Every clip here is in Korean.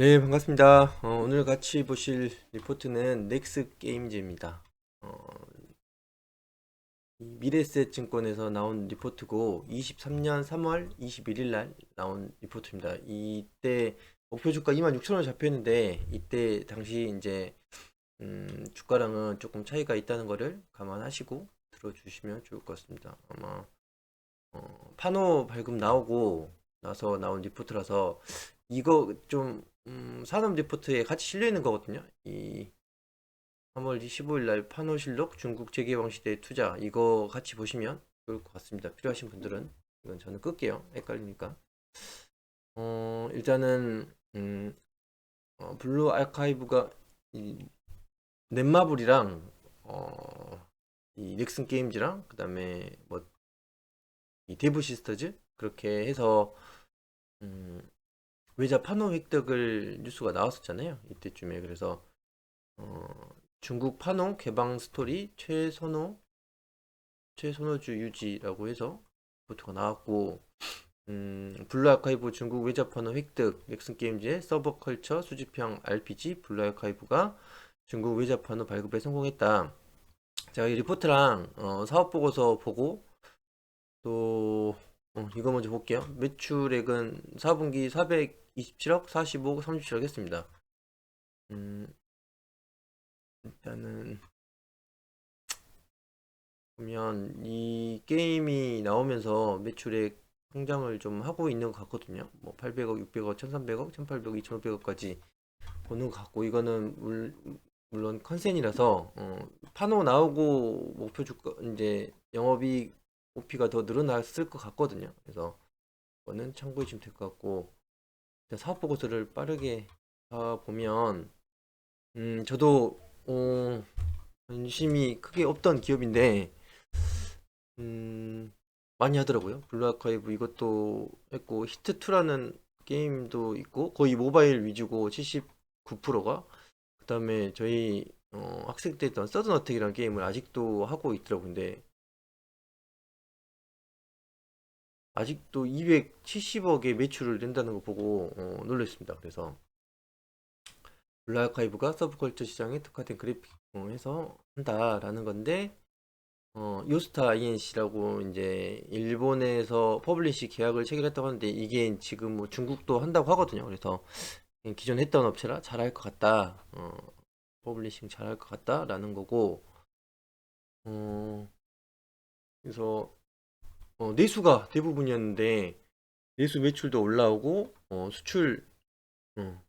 네, 반갑습니다. 어, 오늘 같이 보실 리포트는 넥스 게임즈입니다. 어, 이 미래에셋 증권에서 나온 리포트고 23년 3월 21일 날 나온 리포트입니다. 이때 목표 주가 26,000원 잡혔는데 이때 당시 이제 음, 주가랑은 조금 차이가 있다는 거를 감안하시고 들어주시면 좋을 것 같습니다. 아마 어, 파노 발급 나오고 나서 나온 리포트라서 이거 좀 음, 산업 리포트에 같이 실려 있는 거거든요. 이 3월 15일 날 파노실록 중국 재개방 시대 투자 이거 같이 보시면 좋을 것 같습니다. 필요하신 분들은 이건 저는 끌게요. 헷갈리니까. 어, 일단은 음, 어, 블루 아카이브가 이 넷마블이랑 어, 이 넥슨 게임즈랑 그다음에 뭐 이 데브 시스터즈 그렇게 해서 음, 외자 파노 획득을 뉴스가 나왔었잖아요. 이때쯤에 그래서 어, 중국 파노 개방 스토리 최선호 최선호주 유지라고 해서 포토가 나왔고 음, 블루 아카이브 중국 외자 파노 획득 넥슨 게임즈의 서버 컬처 수집형 RPG 블루 아카이브가 중국 외자 파노 발급에 성공했다. 제가 이 리포트랑 어, 사업 보고서 보고 또 어, 이거 먼저 볼게요. 매출액은 4분기 427억, 45억, 37억 했습니다. 음, 일단은 보면 이 게임이 나오면서 매출액 성장을 좀 하고 있는 것 같거든요. 뭐 800억, 600억, 1300억, 1800억, 2500억까지 보는 것 같고 이거는 물, 물론 컨센이라서 어, 파노 나오고 목표 주가 이제 영업이익 OP가 더 늘어났을 것 같거든요. 그래서 이거는 참고해 주시면 될 것 같고 사업 보고서를 빠르게 보면 음 저도 어, 관심이 크게 없던 기업인데 음 많이 하더라고요. 블루아카이브 이것도 했고 히트2라는 게임도 있고 거의 모바일 위주고 79%가 그 다음에 저희 어, 학생 때 했던 서든어택이라는 게임을 아직도 하고 있더라고요. 근데 아직도 270억의 매출을 낸다는 거 보고 어, 놀랐습니다. 그래서 블라아카이브가 서브컬처 시장에 특화된 그래픽 어, 해서 한다라는 건데 어, 요스타 INC라고 이제 일본에서 퍼블리시 계약을 체결했다고 하는데 이게 지금 뭐 중국도 한다고 하거든요. 그래서 기존 했던 업체라 잘할 것 같다. 어, 퍼블리싱 잘할 것 같다라는 거고 어, 그래서 어, 내수가 대부분이었는데 내수 매출도 올라오고 어, 수출 어,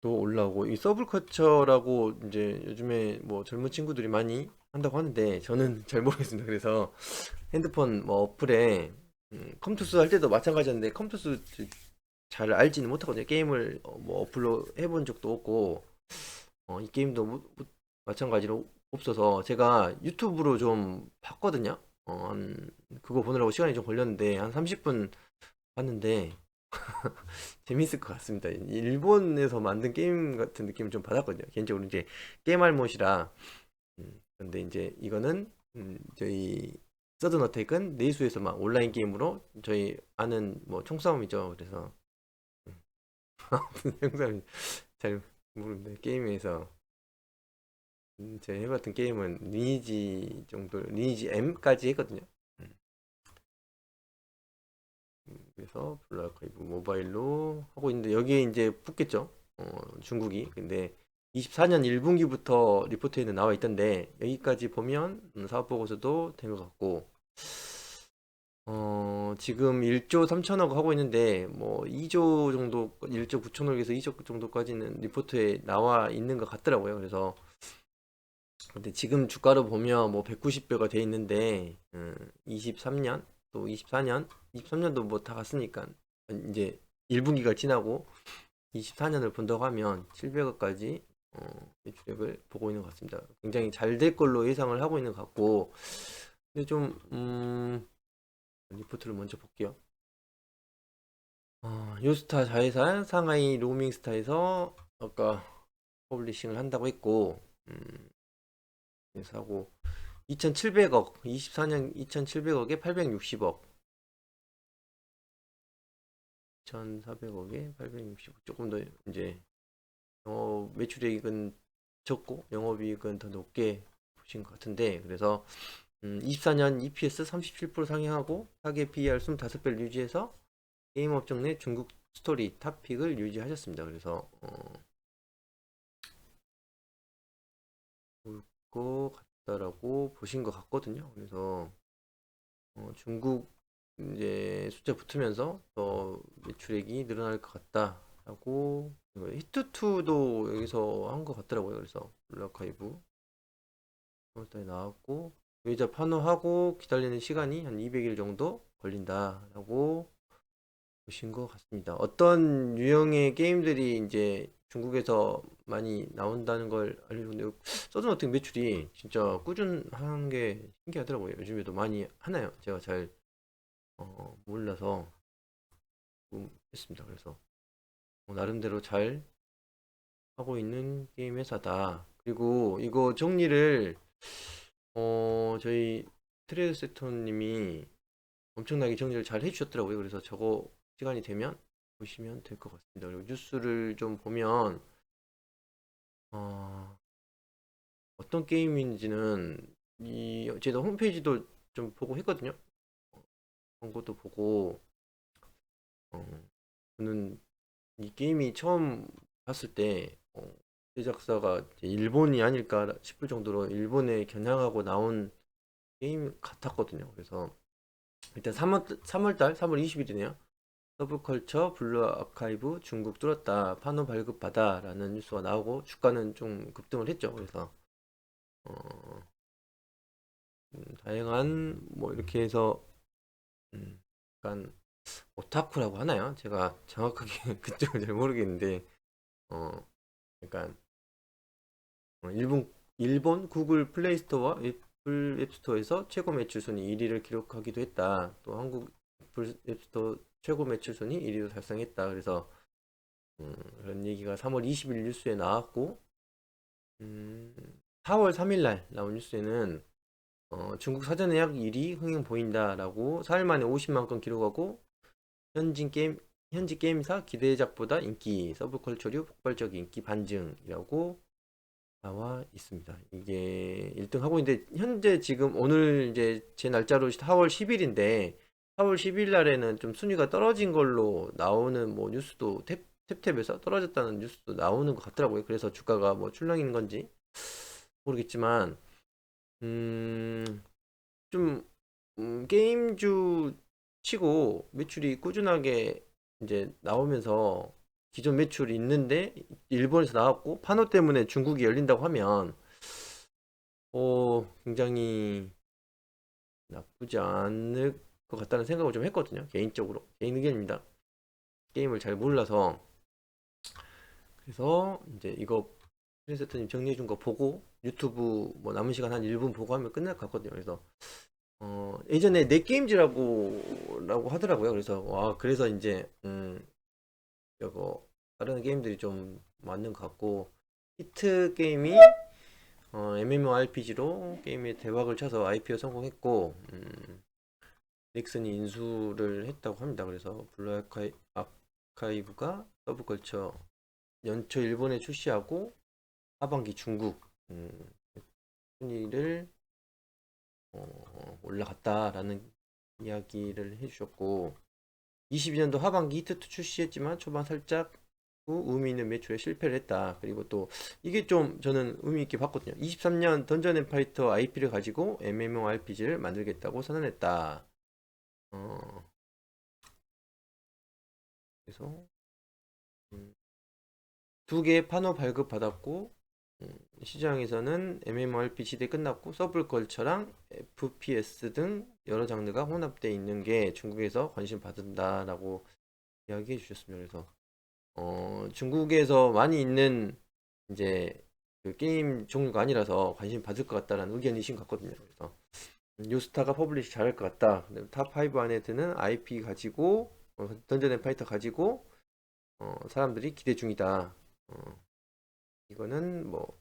도 올라오고 이 서블컬처라고 이제 요즘에 뭐 젊은 친구들이 많이 한다고 하는데 저는 잘 모르겠습니다. 그래서 핸드폰 뭐 어플에 음, 컴투스 할 때도 마찬가지였는데 컴투스 잘 알지는 못하거든요. 게임을 어, 뭐 어플로 해본 적도 없고 어, 이 게임도 마찬가지로 없어서 제가 유튜브로 좀 봤거든요. 어, 한 그거 보느라고 시간이 좀 걸렸는데 한 30분 봤는데 재밌을 것 같습니다. 일본에서 만든 게임 같은 느낌을 좀 받았거든요. 개인적으로 이제 게임알못이라 음, 근데 이제 이거는 음, 저희 서든 어택은 내수에서 막 온라인 게임으로 저희 아는 뭐 총싸움이죠. 그래서 음, 총싸움 잘 모르는데 게임에서 음, 제가 해봤던 게임은 리니지 정도, 리니지 M까지 했거든요. 음. 음, 그래서 블루아카이브 모바일로 하고 있는데 여기에 이제 붙겠죠. 어, 중국이. 근데 24년 1분기부터 리포트에는 나와 있던데 여기까지 보면 음, 사업 보고서도 된 것 같고 어, 지금 1조 3천억 하고 있는데 뭐 2조 정도 1조 9천억에서 2조 정도까지는 리포트에 나와 있는 것 같더라고요. 그래서 근데 지금 주가로 보면 뭐 190배가 돼 있는데 음, 23년 또 24년 23년도 뭐 다 갔으니까 이제 1분기가 지나고 24년을 본다고 하면 700억까지 어, 매출액을 보고 있는 것 같습니다. 굉장히 잘 될 걸로 예상을 하고 있는 것 같고 근데 좀 음, 리포트를 먼저 볼게요. 어, 요스타 자회사 상하이 로밍스타에서 아까 퍼블리싱을 한다고 했고 음, 하고 2,700억 24년 2,700억에 860억 2,400억에 860억 조금 더 이제 영업 매출액은 적고 영업이익은 더 높게 보신 것 같은데 그래서 음, 24년 EPS 37% 상향하고 타겟 PER 25배를 유지해서 게임 업종 내 중국 스토리 탑픽을 유지하셨습니다. 그래서 어, 것 같다라고 보신 것 같거든요. 그래서 어, 중국 이제 숫자 붙으면서 더 매출액이 늘어날 것 같다라고 히트2도 여기서 한 것 같더라고요. 그래서 블랙하이브 3월달에 나왔고 의자 판호하고 기다리는 시간이 한 200일 정도 걸린다라고 보신 것 같습니다. 어떤 유형의 게임들이 이제 중국에서 많이 나온다는 걸 알려줬는데 서든 어떻게 매출이 진짜 꾸준한 게 신기하더라고요. 요즘에도 많이 하나요? 제가 잘 어, 몰라서 했습니다. 그래서 뭐 나름대로 잘 하고 있는 게임 회사다. 그리고 이거 정리를 어 저희 트레이드 세터님이 엄청나게 정리를 잘 해주셨더라고요. 그래서 저거 시간이 되면 보시면 될 것 같습니다. 그리고 뉴스를 좀 보면 어, 어떤 게임인지는 이 제가 홈페이지도 좀 보고 했거든요. 어, 광고도 보고 어, 저는 이 게임이 처음 봤을 때 어, 제작사가 일본이 아닐까 싶을 정도로 일본에 겨냥하고 나온 게임 같았거든요. 그래서 일단 3월 3월달 3월 20일이네요. 서브컬처 블루 아카이브 중국 뚫었다 판호 발급받아 라는 뉴스가 나오고 주가는 좀 급등을 했죠. 그래서 어, 음, 다양한 뭐 이렇게 해서 음, 약간 오타쿠라고 하나요? 제가 정확하게 그쪽은 잘 모르겠는데 어 약간 어, 일본 일본 구글 플레이 스토어와 애플 앱스토어에서 최고 매출 순위 1위를 기록하기도 했다. 또 한국 애플 앱스토어 최고 매출 순위 1위도 달성했다. 그래서 음, 그런 얘기가 3월 20일 뉴스에 나왔고 음, 4월 3일 날 나온 뉴스에는 어, 중국 사전 예약 1위 흥행 보인다라고 4일 만에 50만 건 기록하고 현진 게임 현지 게임사 기대작보다 인기 서브컬처류 폭발적 인기 반증이라고 나와 있습니다. 이게 1등 하고 있는데 현재 지금 오늘 이제 제 날짜로 4월 10일인데 4월 10일 날에는 좀 순위가 떨어진 걸로 나오는 뭐 뉴스도 탭, 탭탭에서 떨어졌다는 뉴스도 나오는 것 같더라고요. 그래서 주가가 뭐 출렁이는 건지 모르겠지만 음, 좀 음, 게임주 치고 매출이 꾸준하게 이제 나오면서 기존 매출이 있는데 일본에서 나왔고 판호 때문에 중국이 열린다고 하면 어 굉장히 나쁘지 않을 것 같다는 생각을 좀 했거든요 개인적으로. 개인 의견입니다. 게임을 잘 몰라서. 그래서 이제 이거 프린세트님 정리해 준 거 보고 유튜브 뭐 남은 시간 한 1분 보고 하면 끝날 것 같거든요. 그래서 어 예전에 넷게임즈라고 라고 하더라고요. 그래서 와 그래서 이제 음 이거 다른 게임들이 좀 맞는 것 같고 히트 게임이 어, MMORPG로 게임에 대박을 쳐서 IPO 성공했고 음, 넥슨이 인수를 했다고 합니다. 그래서 블루 아카이, 아카이브가 서브컬처 연초 일본에 출시하고 하반기 중국 음, 순위를 어, 올라갔다라는 이야기를 해주셨고 22년도 하반기 히트2 출시했지만 초반 살짝 후 의미 있는 매출에 실패를 했다. 그리고 또 이게 좀 저는 의미 있게 봤거든요. 23년 던전 앤 파이터 IP를 가지고 MMORPG를 만들겠다고 선언했다. 어. 그래서 음, 두 개의 판호 발급 받았고 음, 시장에서는 MMORPG 시대 끝났고 서블컬처랑 FPS 등 여러 장르가 혼합되어 있는 게 중국에서 관심 받는다라고 이야기해 주셨습니다. 그래서 어, 중국에서 많이 있는 이제 그 게임 종류가 아니라서 관심 받을 것 같다라는 의견이신 것 같거든요. 그래서 뉴스타가 퍼블리시 잘할 것 같다. 탑5 안에 드는 IP 가지고 어, 던전 앤 파이터 가지고 어, 사람들이 기대 중이다. 어, 이거는 뭐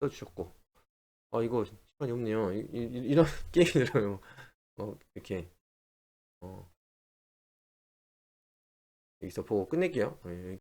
써주셨고 아 이거 시간이 없네요 이, 이, 런 게임들은 어, 이렇게 어, 여기서 보고 끝낼게요. 예,